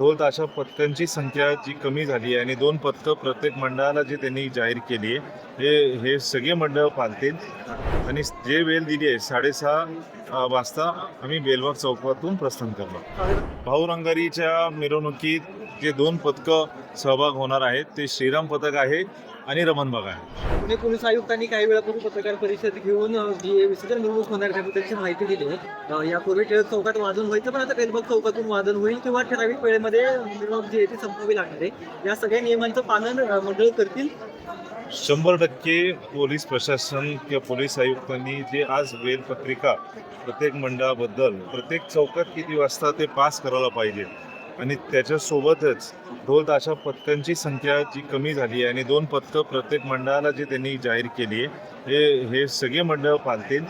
ढोल ताशा पथकांची संख्या जी कमी झाली आहे आणि दोन पथकं प्रत्येक मंडळाला जे त्यांनी जाहीर केली आहे हे हे सगळे मंडळ पालतील. आणि जे वेळ दिली आहे साडेसहा वाजता आम्ही बेलबाग चौकातून प्रस्थान करणार. भाऊ रंगारीच्या मिरवणुकीत जे दोन पथकं सहभाग होणार आहेत ते श्रीराम पथक आहे आणि रमणबाग आहे. पुणे पोलीस आयुक्तांनी काही वेळापूर्वी पत्रकार परिषद घेऊन जी विसर्जन मिरवणूक होणार त्याबद्दलची माहिती दिली. अ, यापूर्वी टिळक चौकात वादन व्हायचं पण आता बेलबाग चौकातून वादन होईल किंवा ठराविक वेळेमध्ये मिरवणूक जी आहे ती संपवावी लागणार आहे. या सगळ्या नियमांचं पालन अ, मंडळ करतील. शंभर टक्के पोलीस प्रशासन किंवा पोलीस आयुक्तांनी जे आज वेलपत्रिका प्रत्येक मंडळाबद्दल प्रत्येक चौकात किती वाजता ते पास करायला पाहिजे आणि त्याच्यासोबतच ढोल ताशा पथकांची संख्या जी कमी झाली आहे आणि दोन पथकं प्रत्येक मंडळाला जी त्यांनी जाहीर केली आहे हे हे सगळे मंडळ पालतील.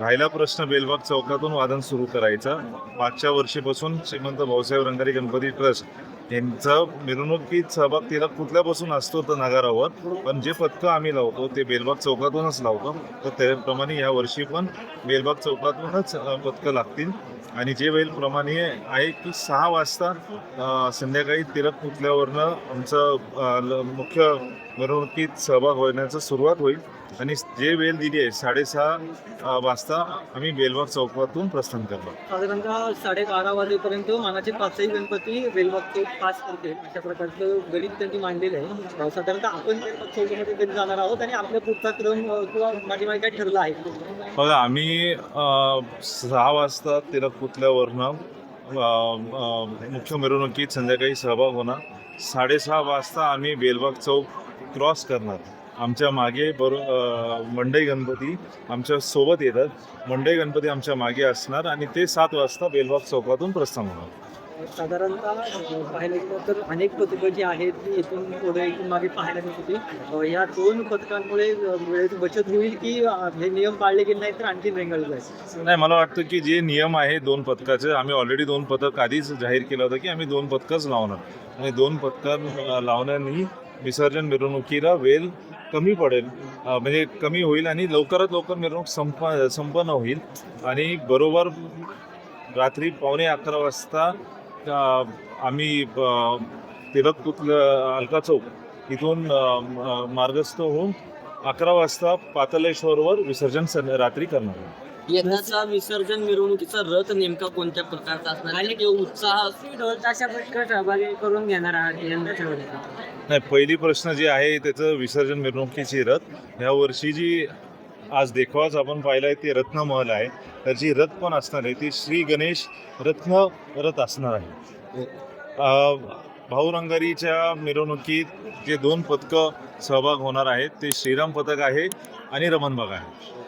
राहिला प्रश्न बेलबाग चौकातून वादन सुरू करायचा. मागच्या वर्षीपासून श्रीमंत भाऊसाहेब रंगारी गणपती ट्रस्ट यांचा मिरवणुकीत सहभाग तिला कुठल्यापासून असतो तर नगारावर पण जे पथकं आम्ही लावतो ते बेलबाग चौकातूनच लावतो. तर त्याप्रमाणे या वर्षी पण बेलबाग चौकातूनच पथकं लागतील. आणि जे वेळ प्रमाणे आहे की सहा वाजता संध्याकाळी तिलक पुतल्यावरनं आमचं ल- मुख्य मिरवणुकीत सहभाग होण्याचं सुरुवात होईल. आणि जे वेळ दिली आहे साडेसहा वाजता आम्ही बेलबाग चौकातून प्रस्थान करतो साधारणतः साडेबारा वाजेपर्यंत मानाचे पाचही गणपती बेलबाग पास करतील अशा प्रकारचं गणित त्यांनी मांडलेलं आहे. साधारणतः आपण बेलबाग कधी जाणार आहोत आणि आपल्या पुढचा क्रम किंवा पाठीमागे काय ठरलं आहे. बघा आम्ही सहा वाजता तिरकपुतल्यावरनं मुख्य मिरवणुकीत संध्याकाळी सहभाग होणार. साडेसहा वाजता आम्ही बेलबाग चौक क्रॉस करणार. आमच्या मागे बरो मंडई गणपती आमच्यासोबत येतात. मंडई गणपती आमच्या मागे असणार आणि ते सात वाजता बेलबाग चौकातून प्रस्थान होणार. साधारणतः पाहायला गेलं तर अनेक पथकं जी आहेत ती इथून पुढे इथून मागे पाहायला मिळत होती. या दोन पथकांमुळे वेळेची बचत होईल की हे नियम पाळले गेले नाही तर आणखी रेंगाळलं जाईल? नाही मला वाटतं की जे नियम आहे दोन पथकाचे आम्ही ऑलरेडी दोन पथक आधीच जाहीर केलं होतं की आम्ही दोन पथकच लावणार. आणि दोन पथकं लावण्याने विसर्जन मिरवणुकीला वेळ कमी पडेल. म्हणजे कमी होईल आणि लवकरात लवकर मिरवणूक संप संपन्न होईल. आणि बरोबर रात्री पावणे अकरा वाजता आम्ही तिलक अलका चौक इथून मार्गस्थ होऊन अकरा वाजता पातलेश्वरवर विसर्जन सन- रात्री करणार आहोत. यंदाचा विसर्जन मिरवणुकीचा रथ नेमका कोणत्या प्रकारचा असणार आहे? किंवा उत्साह सहभागी करून घेणार आहात नाही पहिली प्रश्न जे आहे त्याचं विसर्जन मिरवणुकीची रथ. ह्या वर्षी जी आज देखावाच आपण पाहिला आहे ते रत्नमहल आहे. तर जी रथ पण असणार आहे ती श्री गणेश रत्न रथ असणार आहे. भाऊ रंगारीच्या मिरवणुकीत जे दोन पथकं सहभाग होणार आहेत ते श्रीराम पथक आहे आणि रमणबाग आहे.